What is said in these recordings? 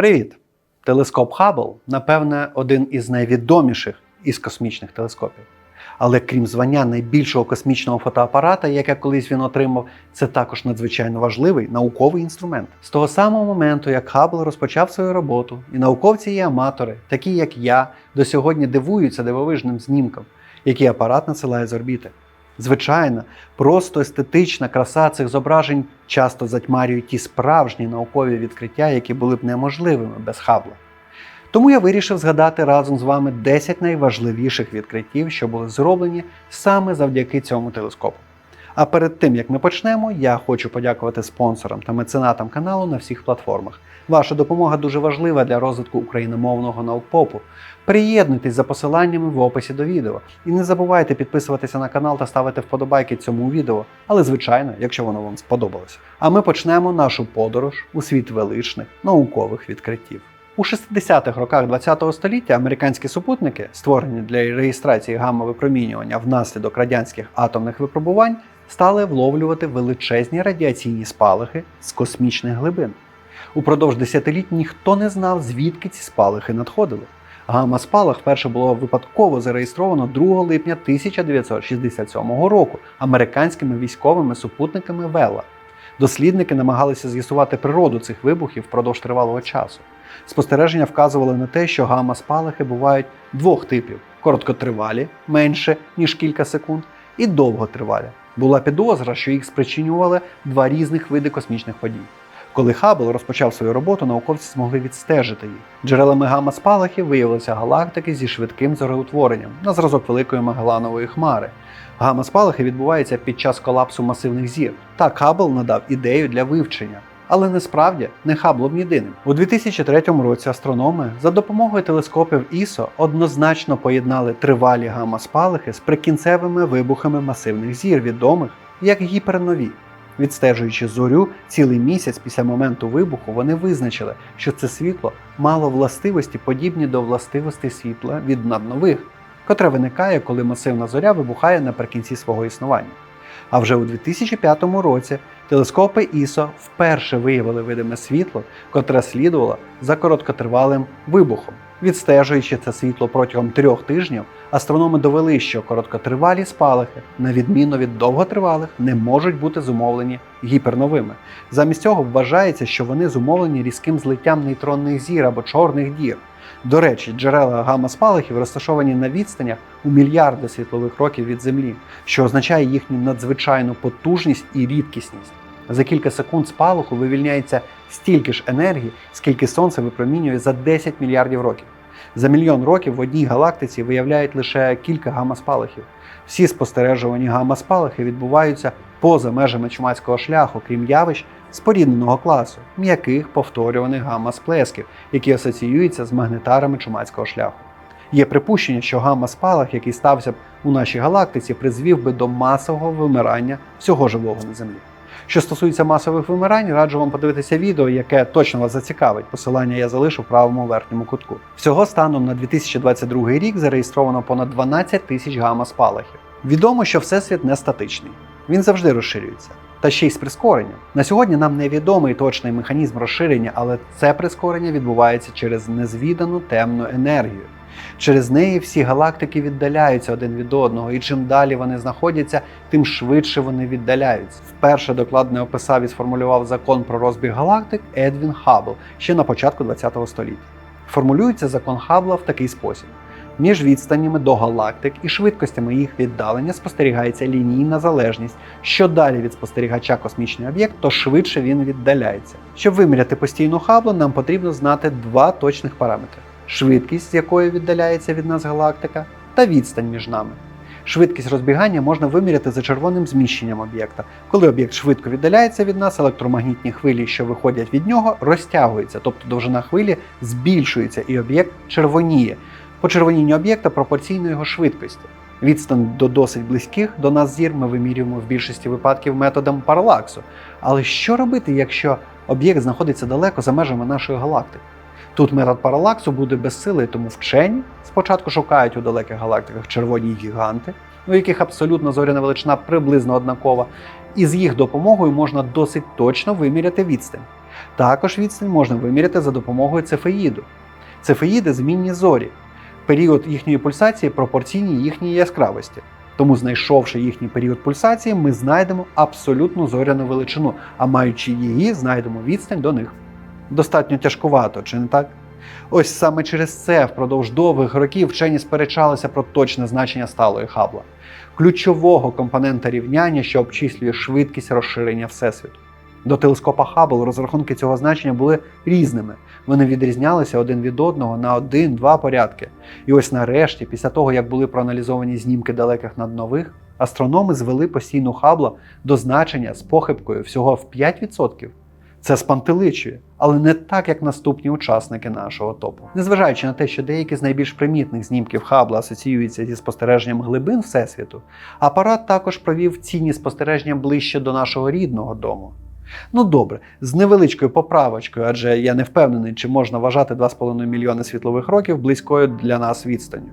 Привіт! Телескоп Хаббл, напевне, один із найвідоміших із космічних телескопів. Але крім звання найбільшого космічного фотоапарата, яке колись він отримав, це також надзвичайно важливий науковий інструмент. З того самого моменту, як Хаббл розпочав свою роботу, і науковці і аматори, такі як я, до сьогодні дивуються дивовижним знімкам, які апарат насилає з орбіти. Звичайно, просто естетична краса цих зображень часто затьмарює ті справжні наукові відкриття, які були б неможливими без Хаббла. Тому я вирішив згадати разом з вами 10 найважливіших відкриттів, що були зроблені саме завдяки цьому телескопу. А перед тим як ми почнемо, я хочу подякувати спонсорам та меценатам каналу на всіх платформах. Ваша допомога дуже важлива для розвитку україномовного наукпопу. Приєднуйтесь за посиланнями в описі до відео. І не забувайте підписуватися на канал та ставити вподобайки цьому відео, але звичайно, якщо воно вам сподобалося. А ми почнемо нашу подорож у світ величних наукових відкриттів. У 60-х роках ХХ століття американські супутники, створені для реєстрації гамма-випромінювання внаслідок радянських атомних випробувань, стали вловлювати величезні радіаційні спалахи з космічних глибин. Упродовж десятиліть ніхто не знав, звідки ці спалахи надходили. Гамма-спалах вперше було випадково зареєстровано 2 липня 1967 року американськими військовими супутниками Вела. Дослідники намагалися з'ясувати природу цих вибухів впродовж тривалого часу. Спостереження вказували на те, що гамма-спалахи бувають двох типів: короткотривалі, менше ніж кілька секунд, і довготривалі. Була підозра, що їх спричинювали два різних види космічних подій. Коли Хаббл розпочав свою роботу, науковці змогли відстежити їх. Джерелами гамма-спалахів виявилися галактики зі швидким зореутворенням на зразок великої Магеланової хмари. Гамма-спалахи відбуваються під час колапсу масивних зір. Так Хаббл надав ідею для вивчення. Але насправді не Хаблом єдиним. У 2003 році астрономи за допомогою телескопів ISO однозначно поєднали тривалі гамма-спалахи з прикінцевими вибухами масивних зір, відомих як гіпернові. Відстежуючи зорю цілий місяць після моменту вибуху, вони визначили, що це світло мало властивості подібні до властивостей світла від наднових, котре виникає, коли масивна зоря вибухає наприкінці свого існування. А вже у 2005 році телескопи ISO вперше виявили видиме світло, котре слідувало за короткотривалим вибухом. Відстежуючи це світло протягом трьох тижнів, астрономи довели, що короткотривалі спалахи, на відміну від довготривалих, не можуть бути зумовлені гіперновими. Замість цього вважається, що вони зумовлені різким злиттям нейтронних зір або чорних дір. До речі, джерела гамма-спалахів розташовані на відстанях у мільярди світлових років від Землі, що означає їхню надзвичайну потужність і рідкісність. За кілька секунд спалаху вивільняється стільки ж енергії, скільки сонце випромінює за 10 мільярдів років. За мільйон років в одній галактиці виявляють лише кілька гамма-спалахів. Всі спостережувані гамма-спалахи відбуваються поза межами чумацького шляху, крім явищ спорідненого класу, м'яких повторюваних гамма-сплесків, які асоціюються з магнетарами чумацького шляху. Є припущення, що гамма-спалах, який стався б у нашій галактиці, призвів би до масового вимирання всього живого на Землі. Що стосується масових вимирань, раджу вам подивитися відео, яке точно вас зацікавить. Посилання я залишу в правому верхньому кутку. Всього станом на 2022 рік зареєстровано понад 12 тисяч гамма-спалахів. Відомо, що всесвіт не статичний, він завжди розширюється. Та ще й з прискоренням. На сьогодні нам невідомий точний механізм розширення, але це прискорення відбувається через незвідану темну енергію. Через неї всі галактики віддаляються один від одного, і чим далі вони знаходяться, тим швидше вони віддаляються. Вперше докладно описав і сформулював закон про розбіг галактик Едвін Хаббл ще на початку ХХ століття. Формулюється закон Хаббла в такий спосіб. Між відстанями до галактик і швидкостями їх віддалення спостерігається лінійна залежність. Що далі від спостерігача космічний об'єкт, то швидше він віддаляється. Щоб виміряти постійну Хаббла, нам потрібно знати два точних параметри: швидкість, з якою віддаляється від нас галактика, та відстань між нами. Швидкість розбігання можна виміряти за червоним зміщенням об'єкта. Коли об'єкт швидко віддаляється від нас, електромагнітні хвилі, що виходять від нього, розтягуються, тобто довжина хвилі збільшується і об'єкт червоніє. Почервоніння об'єкта пропорційно його швидкості. Відстань до досить близьких до нас зір ми вимірюємо в більшості випадків методом паралаксу. Але що робити, якщо об'єкт знаходиться далеко за межами нашої галактики? Тут метод паралаксу буде безсилий, тому вчені спочатку шукають у далеких галактиках червоні гіганти, у яких абсолютно зоряна величина приблизно однакова, і з їх допомогою можна досить точно виміряти відстань. Також відстань можна виміряти за допомогою цефеїду. Цефеїди змінні зорі. Період їхньої пульсації пропорційний їхній яскравості. Тому, знайшовши їхній період пульсації, ми знайдемо абсолютну зоряну величину, а маючи її, знайдемо відстань до них. Достатньо тяжкувато, чи не так? Ось саме через це впродовж довгих років вчені сперечалися про точне значення сталої Хаббла, ключового компонента рівняння, що обчислює швидкість розширення Всесвіту. До телескопа Хаббл розрахунки цього значення були різними. Вони відрізнялися один від одного на один-два порядки. І ось нарешті, після того, як були проаналізовані знімки далеких наднових, астрономи звели постійну Хаббла до значення з похибкою всього в 5%. Це спантеличує, але не так, як наступні учасники нашого топу. Незважаючи на те, що деякі з найбільш примітних знімків Хаббла асоціюються зі спостереженням глибин Всесвіту, апарат також провів цінні спостереження ближче до нашого рідного дому. Ну добре, з невеличкою поправочкою, адже я не впевнений, чи можна вважати 2,5 мільйони світлових років близькою для нас відстанню.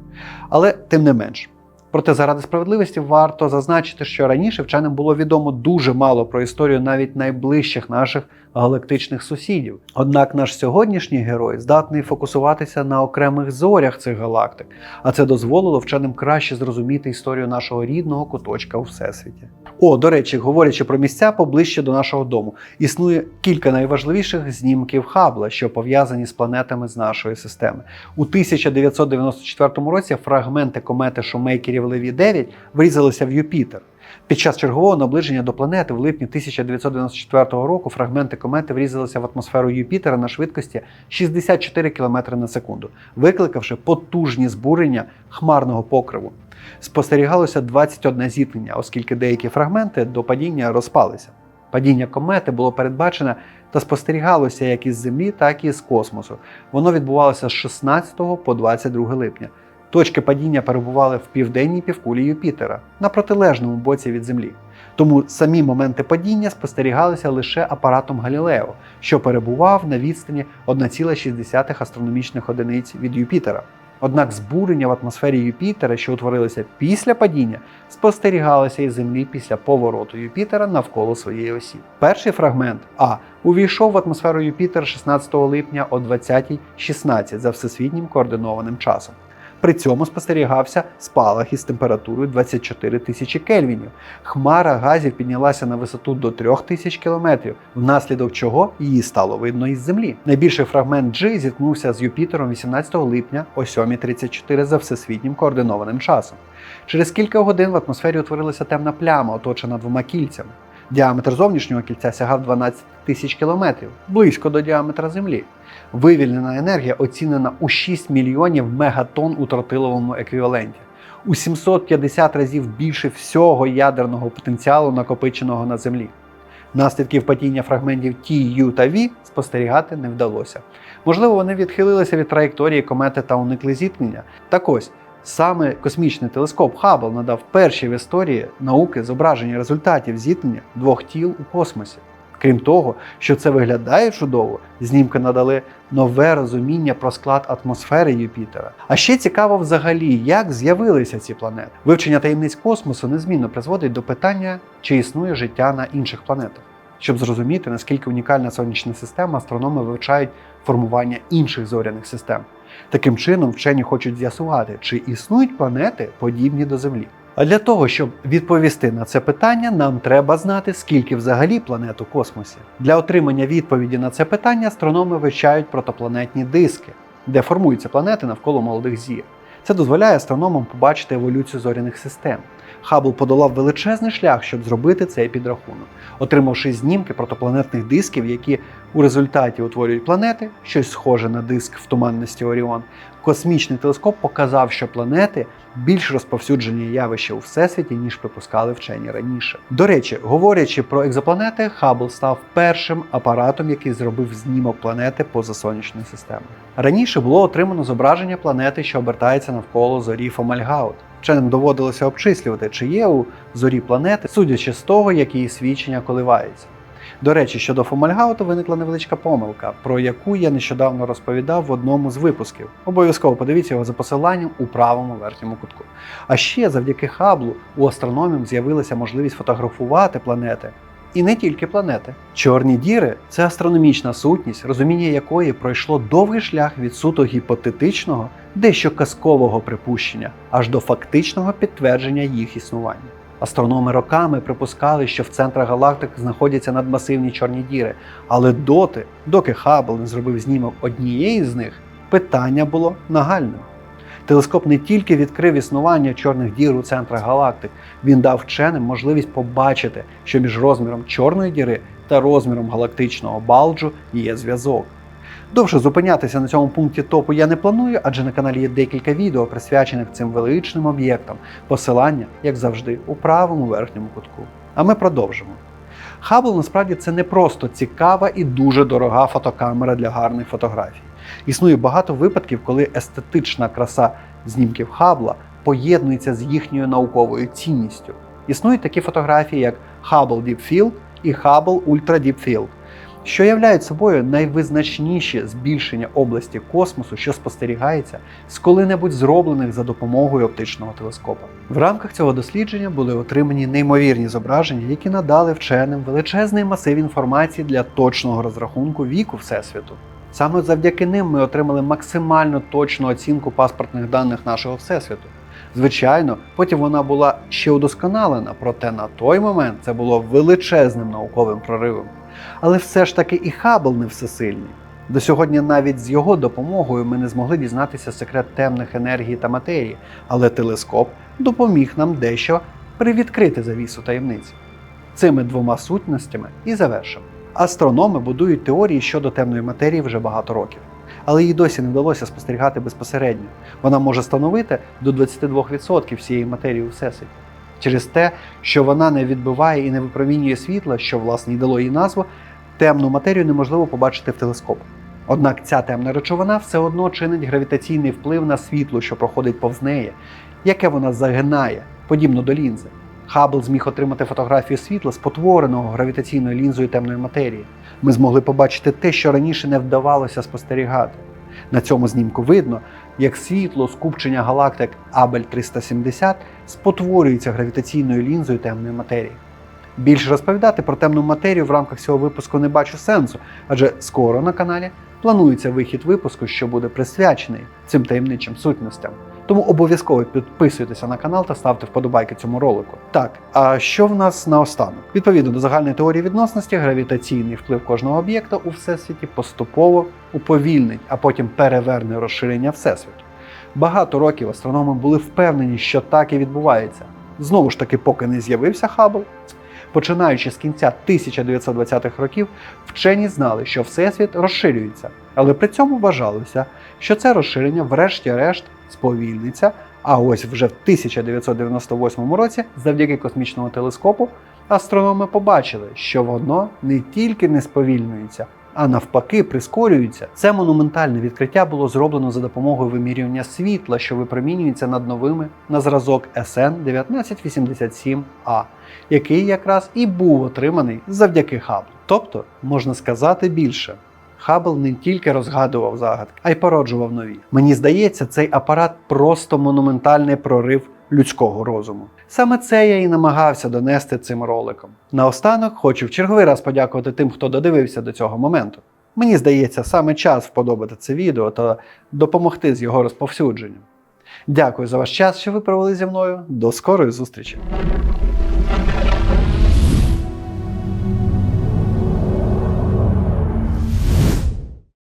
Але тим не менш. Проте заради справедливості варто зазначити, що раніше вченим було відомо дуже мало про історію навіть найближчих наших галактичних сусідів. Однак наш сьогоднішній герой здатний фокусуватися на окремих зорях цих галактик, а це дозволило вченим краще зрозуміти історію нашого рідного куточка у всесвіті. О, до речі, говорячи про місця поближче до нашого дому, існує кілька найважливіших знімків Хаббла, що пов'язані з планетами з нашої системи. У 1994 році фрагменти комети Шумейкерів Леві 9 врізалися в Юпітер. Під час чергового наближення до планети в липні 1994 року фрагменти комети врізалися в атмосферу Юпітера на швидкості 64 км на секунду, викликавши потужні збурення хмарного покриву. Спостерігалося 21 зіткнення, оскільки деякі фрагменти до падіння розпалися. Падіння комети було передбачене та спостерігалося як із Землі, так і з космосу. Воно відбувалося з 16 по 22 липня. Точки падіння перебували в південній півкулі Юпітера на протилежному боці від Землі. Тому самі моменти падіння спостерігалися лише апаратом Галілео, що перебував на відстані 1,6 астрономічних одиниць від Юпітера. Однак збурення в атмосфері Юпітера, що утворилися після падіння, спостерігалися із Землі після повороту Юпітера навколо своєї осі. Перший фрагмент А увійшов в атмосферу Юпітера 16 липня о 20.16 за всесвітнім координованим часом. При цьому спостерігався спалах із температурою 24 тисячі кельвінів. Хмара газів піднялася на висоту до 3 тисяч кілометрів, внаслідок чого її стало видно із Землі. Найбільший фрагмент G зіткнувся з Юпітером 18 липня о 7.34 за всесвітнім координованим часом. Через кілька годин в атмосфері утворилася темна пляма, оточена двома кільцями. Діаметр зовнішнього кільця сягав 12 тисяч кілометрів, близько до діаметра Землі. Вивільнена енергія оцінена у 6 мільйонів мегатонн у тротиловому еквіваленті, у 750 разів більше всього ядерного потенціалу, накопиченого на Землі. Наслідків падіння фрагментів T, U та V спостерігати не вдалося. Можливо, вони відхилилися від траєкторії комети та уникли зіткнення. Так ось, саме космічний телескоп Хаббл надав перші в історії науки зображення результатів зіткнення двох тіл у космосі. Крім того, що це виглядає чудово, знімки надали нове розуміння про склад атмосфери Юпітера. А ще цікаво взагалі, як з'явилися ці планети. Вивчення таємниць космосу незмінно призводить до питання, чи існує життя на інших планетах. Щоб зрозуміти, наскільки унікальна сонячна система, астрономи вивчають формування інших зоряних систем. Таким чином, вчені хочуть з'ясувати, чи існують планети, подібні до Землі. А для того, щоб відповісти на це питання, нам треба знати, скільки взагалі планет у космосі. Для отримання відповіді на це питання астрономи вивчають протопланетні диски, де формуються планети навколо молодих зір. Це дозволяє астрономам побачити еволюцію зоряних систем. Хаббл подолав величезний шлях, щоб зробити цей підрахунок, отримавши знімки протопланетних дисків, які у результаті утворюють планети, щось схоже на диск в туманності Оріон. Космічний телескоп показав, що планети більш розповсюджені явища у всесвіті, ніж припускали вчені раніше. До речі, говорячи про екзопланети, Хаббл став першим апаратом, який зробив знімок планети поза сонячною системою. Раніше було отримано зображення планети, що обертається навколо зорі Фомальгаут. Вченим доводилося обчислювати, чи є у зорі планети, судячи з того, як її свідчення коливаються. До речі, щодо Фомальгауту виникла невеличка помилка, про яку я нещодавно розповідав в одному з випусків. Обов'язково подивіться його за посиланням у правому верхньому кутку. А ще завдяки Хаблу у астрономів з'явилася можливість фотографувати планети І не тільки планети. Чорні діри це астрономічна сутність, розуміння якої пройшло довгий шлях від суто гіпотетичного, дещо казкового припущення, аж до фактичного підтвердження їх існування. Астрономи роками припускали, що в центрах галактик знаходяться надмасивні чорні діри, але доти, доки Хаббл не зробив знімок однієї з них, питання було нагальним. Телескоп не тільки відкрив існування чорних дір у центрах галактик, він дав вченим можливість побачити, що між розміром чорної діри та розміром галактичного балджу є зв'язок. Довше зупинятися на цьому пункті топу я не планую, адже на каналі є декілька відео, присвячених цим величним об'єктам. Посилання, як завжди, у правому верхньому кутку. А ми продовжимо. Хаббл насправді це не просто цікава і дуже дорога фотокамера для гарних фотографій. Існує багато випадків, коли естетична краса знімків Хаббла поєднується з їхньою науковою цінністю. Існують такі фотографії, як Hubble Deep Field і Hubble Ultra Deep Field, що являють собою найвизначніші збільшення області космосу, що спостерігається з коли-небудь зроблених за допомогою оптичного телескопа. В рамках цього дослідження були отримані неймовірні зображення, які надали вченим величезний масив інформації для точного розрахунку віку Всесвіту. Саме завдяки ним ми отримали максимально точну оцінку паспортних даних нашого всесвіту. Звичайно, потім вона була ще удосконалена, проте на той момент це було величезним науковим проривом. Але все ж таки і Хаббл не всесильний. До сьогодні навіть з його допомогою ми не змогли дізнатися секрет темних енергій та матерії, але телескоп допоміг нам дещо привідкрити завісу таємниць. Цими двома сутностями і завершимо. Астрономи будують теорії щодо темної матерії вже багато років, але їй досі не вдалося спостерігати безпосередньо. Вона може становити до 22% всієї матерії у всесвіті. Через те, що вона не відбиває і не випромінює світла, що власне й дало їй назву, темну матерію неможливо побачити в телескоп. Однак ця темна речовина все одно чинить гравітаційний вплив на світло, що проходить повз неї, яке вона загинає, подібно до лінзи. Хаббл зміг отримати фотографію світла, спотвореного гравітаційною лінзою темної матерії. Ми змогли побачити те, що раніше не вдавалося спостерігати. На цьому знімку видно, як світло скупчення галактик Абель 370 спотворюється гравітаційною лінзою темної матерії. Більше розповідати про темну матерію в рамках цього випуску не бачу сенсу, адже скоро на каналі планується вихід випуску, що буде присвячений цим таємничим сутностям. Тому обов'язково підписуйтеся на канал та ставте вподобайки цьому ролику. Так, а що в нас наостанок? Відповідно до загальної теорії відносності, гравітаційний вплив кожного об'єкта у всесвіті поступово уповільнить, а потім переверне розширення всесвіту. Багато років астрономи були впевнені, що так і відбувається. Знову ж таки, поки не з'явився Хаббл, Починаючи з кінця 1920-х років, вчені знали, що Всесвіт розширюється, але при цьому вважалося, що це розширення, врешті-решт, сповільниться. А ось вже в 1998 році, завдяки космічному телескопу, астрономи побачили, що воно не тільки не сповільнюється, а навпаки прискорюється. Це монументальне відкриття було зроблено за допомогою вимірювання світла, що випромінюється над новими на зразок SN 1987A, який якраз і був отриманий завдяки Хабблу. Тобто, можна сказати більше. Хаббл не тільки розгадував загадки, а й породжував нові. Мені здається, цей апарат просто монументальний прорив людського розуму. Саме це я і намагався донести цим роликом. Наостанок хочу в черговий раз подякувати тим, хто додивився до цього моменту. Мені здається, саме час вподобати це відео та допомогти з його розповсюдженням. Дякую за ваш час, що ви провели зі мною. До скорої зустрічі!